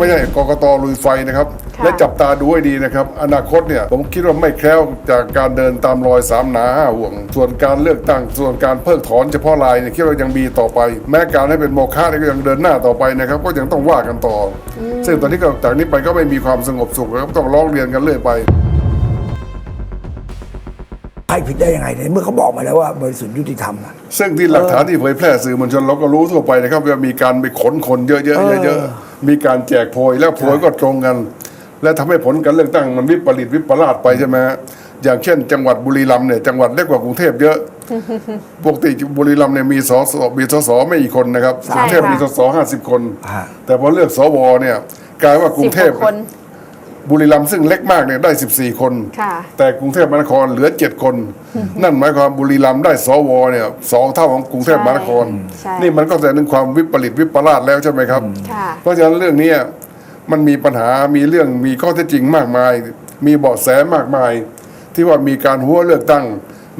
ไม่ใช่กกตลุยไฟนะครับค่ะและจับตาดูให้ดีนะครับ อนาคตเนี่ยผมคิดว่าไม่แคล้วจากการเดินตามรอยสามหนาห้าห่วง ส่วนการเลือกตั้งส่วนการเพิกถอนเฉพาะรายเนี่ยคิดว่ายังมีต่อไป แม้การให้เป็นโมฆะเนี่ยก็ยังเดินหน้าต่อไปนะครับ ก็ยังต้องว่ากันต่ออซึ่งตอนนี้ก็จากนี้ไปก็ไม่มีความสงบสุขแล้วก็ต้องร้องเรียนกันเรื่อยไปใครผิดได้ยังไงในเมื่อเขาบอกมาแล้วว่าบริสุทธิ์ยุติธรรมนะซึ่งที่หลักฐานที่เผยแพร่สื่อมวลชนเราก็รู้ทั่วไปนะครับว่ามีการไปขนคนเยอะๆเยอะๆ มีการแจกโพยแล้วโพยก็ตรงกัน และทำให้ผลการเลือกตั้งมันวิปริตวิปลาสไปใช่ไหมฮะอย่างเช่น จังหวัดบุรีรัมย์เนี่ยจังหวัดเล็กกว่ากรุงเทพเยอะปกติบุรีรัมย์เนี่ยมีสสมีสสไม่กี่คนนะครับใช่กรุงเทพค่ะมีสสห้าสิบคนฮะแต่พอเลือกสวเนี่ยกลายว่ากรุสิงบเทกพว่าคน บุรีรัมย์ซึ่งเล็กมากเนี่ยได้ 14 คน ค่ะ แต่กรุงเทพมหานครเหลือ 7 คน นั่นหมายความบุรีรัมย์ได้สวเนี่ยสองเท่าของกรุงเทพมหานคร ใช่นี่มันก็แสดงถึงความวิปริตวิปลาสแล้วใช่ไหมครับ ค่ะ เพราะฉะนั้นเรื่องเนี้ยมันมีปัญหามีเรื่องมีข้อเท็จจริงมากมาย มีเบาะแสมากมาย ที่ว่ามีการหัวเลือกตั้ง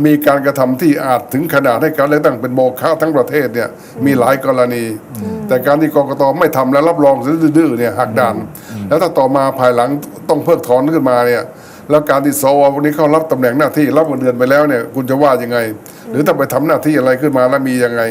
มีการกระทำที่อาจถึงขนาดให้การเลือกตั้งเป็นโมฆะทั้งประเทศเนี่ยมีหลายกรณี แต่การที่กกตไม่ทำแล้วรับรองดื้อๆเนี่ยหักด่าน แล้วถ้าต่อมาภายหลังต้องเพิกถอนขึ้นมาเนี่ยแล้วการที่สววันนี้เขารับตำแหน่งหน้าที่รับเงินเดือนไปแล้วเนี่ยคุณจะว่ายังไง หรือถ้าไปทำหน้าที่อะไรขึ้นมาแล้วมียังไง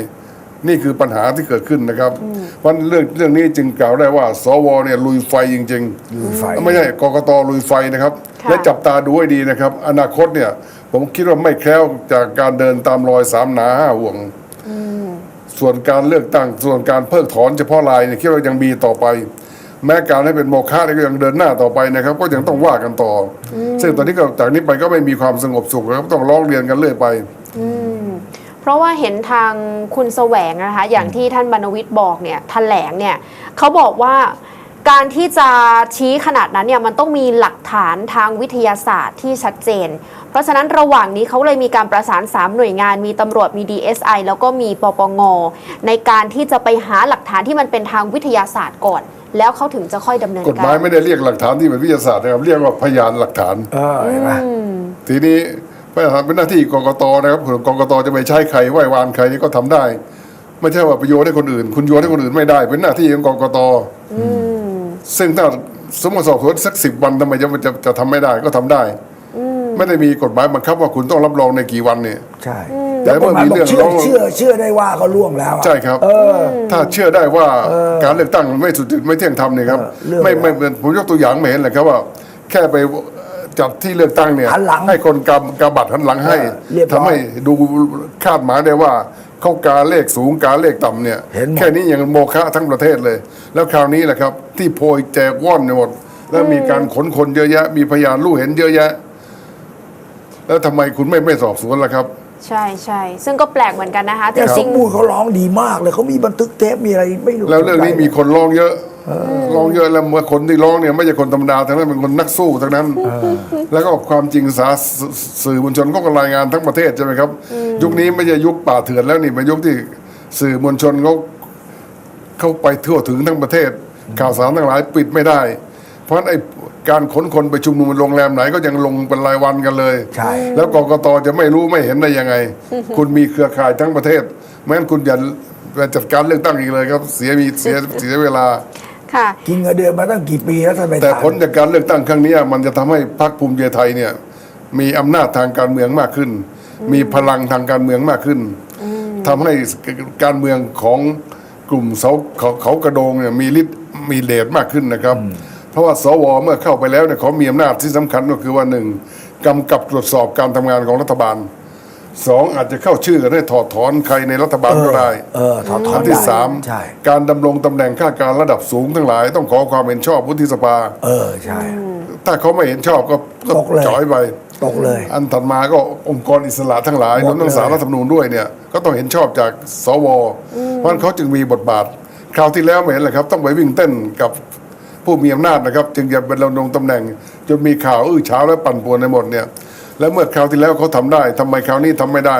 นี่คือปัญหาที่เกิดขึ้นนะครับเพราะเรื่องเรื่องนี้จึงกล่าวได้ว่า สวเนี่ยลุยไฟจริงๆลุยไฟไม่ใช่กกตลุยไฟนะครับค่ะและจับตาดูให้ดีนะครับ อนาคตเนี่ย ผมคิดว่าไม่แคล้วจากการเดินตามรอยสามหนาห้าห่วงส่วนการเลือกตั้งส่วนการเพิกถอนเฉพาะรายเนี่ยคิดว่ายังมีต่อไป แม้การให้เป็นโมฆะเนี่ยก็ยังเดินหน้าต่อไปนะครับ ก็ยังต้องว่ากันต่ออซึ่งตอนนี้ก็จากนี้ไปก็ไม่มีความสงบสุขนะครับต้องร้องเรียนกันเรื่อยไป เพราะว่าเห็นทางคุณแสวงนะคะอย่างที่ท่านบรรณวิทย์บอกเนี่ยแถลงเนี่ยเขาบอกว่าการที่จะชี้ขนาดนั้นเนี่ยมันต้องมีหลักฐานทางวิทยาศาสตร์ที่ชัดเจน เพราะฉะนั้นระหว่างนี้เขาเลยมีการประสาน 3 หน่วยงาน มีตำรวจมี DSI แล้วก็มีปปงในการที่จะไปหาหลักฐานที่มันเป็นทางวิทยาศาสตร์ก่อน แล้วเขาถึงจะค่อยดำเนินกฎหกามายรไม่ได้เรียกหลักฐานที่เป็นวิทยาศาสตร์นะครับเรียกว่าพยานหลักฐานเออเห็น ไหมทีนี้พยานหลักฐานเป็นหน้าที่กกตนะครับส่วนกกตจะไปใช้ใครไหว้วานใครนี่ก็ทำได้ ไม่ใช่ว่าประโยชน์ให้คนอื่น คุณโยนให้คนอื่นไม่ได้ เป็นหน้าที่ของกกตซึ่งถ้าสมมติสอบสวนสักสิบวันทำไมจะจะจะทำไม่ได้ก็ทำได้ไม่ได้มีกฎหมายบังคับว่าคุณต้องรับรองในกี่วันเนี่ยใช่แต่เมื่อมีกฎหายบเรื่ออกงเชื่อร้องเชื่อเชื่อได้ว่าเขาล่วงแล้วอะใช่ครับเออถ้าเชื่อได้ว่าการเลือกตั้งมันไม่สุจริตไม่เที่ยงธรรมเนี่ยครับเออเรื่องไม่ไม่อะไรผมยกตัวอย่างไม่เห็นเลยครับว่า แค่ไป จัดที่เลือกตั้งเนี่ยหันหลังให้คนกำกำบัตรหันหลังให้เออเรียบร้อยทำให้ดูคาดหมายได้ว่าเขากาเลขสูงกาเลขต่ำเนี่ยเห็นหมด แค่นี้ยังโมฆะทั้งประเทศเลย แล้วคราวนี้แหละครับ ที่โพยแจกว่อนไปหมด แล้วมีการขนคนเยอะแยะ มีพยานรู้เห็นเยอะแยะ แล้วทำไมคุณไม่ไม่สอบสวนล่ะครับ ใช่ใช่ซึ่งก็แปลกเหมือนกันนะคะแต่จสริมงบูรณ์เขาร้องดีมากเลยเขามีบันทึกเทปมีอะไรไม่รู้แล้วเรื่องนี้มีคนร้องเยอะ ร้องเยอะแล้วเมื่อคนที่ร้องเนี่ยไม่ใช่คนธรรมดาทั้งนั้นเป็นคนนักสู้ทั้งนั้น แล้วก็ความจริงสาสสื่อมวลชนก็รายงานทั้งประเทศใช่ไหมครับ ยุคนี้ไม่ใช่ยุคป่าเถื่อนแล้วนี่เป็นยุคที่สื่อมวลชนเขาเข้าไปทั่วถึงทั้งประเทศ ข่าวสารทั้งหลายปิดไม่ได้ เพราะฉะนั้นไอ้การขนคนไปชุมนุมบนโรงแรมไหนก็ยังลงเป็นรายวันกันเลยใช่แล้วกกตจะไม่รู้ไม่เห็นได้ยังไง คุณมีเครือข่ายทั้งประเทศแม้นคุณอย่าไปจัดการเลือกตั้งอีกเลยครับ เสียมีเสียเสียเวลาๆ ค่ะ กินเงินเดือนมาตั้งกี่ปีแล้วท่านไปแต่ถามผลจากการเลือกตั้งครั้งนี้มันจะทำให้พรรคภูมิใจไทยเนี่ยมีอำนาจทางการเมืองมากขึ้น มีพลังทางการเมืองมากขึ้นทำให้การเมืองของกลุ่มเสาเขาเขากระโดงเนี่ยมีฤทธิ์มีเดชมากขึ้นนะครับ เพราะว่าสวเมื่อเข้าไปแล้วเนี่ยเขามีอำนาจที่สำคัญก็คือว่าหนึ่งกำกับตรวจสอบการทำงานของรัฐบาล สองอาจจะเข้าชื่อกันให้ถอดถอนใครในรัฐบาลก็ได้เออถอดถออันนที่ได้สามใช่การดำรงตำแหน่งข้าการระดับสูงทั้งหลาย ต้องขอความเห็นชอบวุฒิสภา เออใช่ ถ้าเขาไม่เห็นชอบก็ก็ตกเลยจ่อยไป ตกเลย อันถัดมาก็องค์กรอิสระทั้งหลายหรมวดมทั้งเลยสารรัฐธรรมนูญด้วยเนี่ย ก็ต้องเห็นชอบจากสว เพราะฉะนั้นเขาจึงมีบทบาท คราวที่แล้วไม่เห็นเลยครับ ต้องไปวิ่งเต้นกับผู้มีอำนาจนะครับ จึงจะเป็นดำรงตำแหน่ง จนมีข่าวอื้อฉาวและปั่นป่วนในหมดเนี่ย แล้วเมื่อคราวที่แล้วเขาทำได้ทำไมคราวนี้ทำไม่ได้